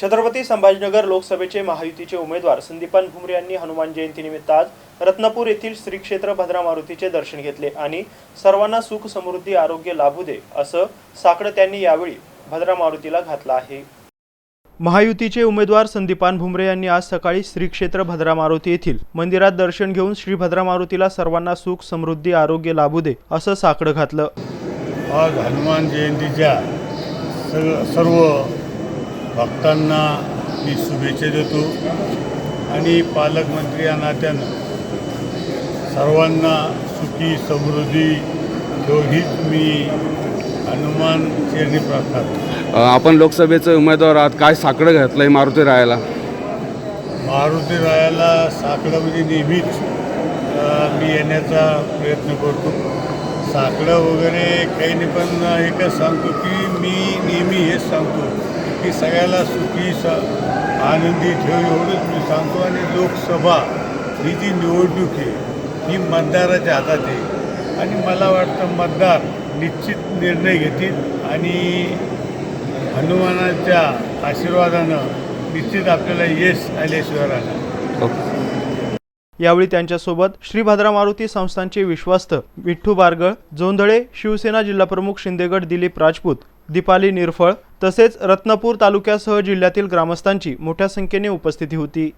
छत्रपती संभाजीनगर लोकसभेचे महायुतीचे उमेदवार संदीपान भुमरे यांनी हनुमान जयंतीनिमित्त आज रत्नापूर येथील श्री क्षेत्र भद्रा मारुतीचे दर्शन घेतले आणि सर्वांना सुख समृद्धी आरोग्य लाभू दे असं साकडं त्यांनी यावेळी भद्रा मारुतीला घातलं आहे. महायुतीचे उमेदवार संदीपान भुमरे यांनी आज सकाळी श्री क्षेत्र भद्रा मारुती येथील मंदिरात दर्शन घेऊन श्री भद्रा मारुतीला सर्वांना सुख समृद्धी आरोग्य लाभू दे असं साकडं घातलं. आज हनुमान जयंतीच्या सर्व भक्तांना मी शुभेच्छा देतो. आणि पालकमंत्री या नात्यानं सर्वांना सुखी समृद्धी हीच मी हनुमान चरणी प्रार्थना आपण लोकसभेचे उमेदवार आहात. काय साकडं घातलंय मारुती रायाला? मारुती रायाला साकडं म्हणजे नेहमीच मी येण्याचा प्रयत्न करतो. साकडं वगैरे काही नाही पण एकच सांगतो की मी नेहमी हेच सांगतो. की सगळ्याला सुखी स आनंदी ठेव एवढंच मी सांगतो. आणि लोकसभा ही जी निवडणूक आहे ही मतदाराच्या हातात आहे. आणि मला वाटतं मतदार निश्चित निर्णय घेतील आणि हनुमानाच्या आशीर्वादानं निश्चित आपल्याला यश आल्याशिवाय राहणार यावेळी त्यांच्यासोबत श्री भद्रा मारुती संस्थांचे विश्वस्त विठ्ठू बारगळ जोंधळे शिवसेना जिल्हाप्रमुख शिंदेगड दिलीप राजपूत दीपाली निरफळ तसेच रत्नापूर तालुक्यासह जिल्ह्यातील ग्रामस्थांची मोठ्या संख्येने उपस्थिती होती.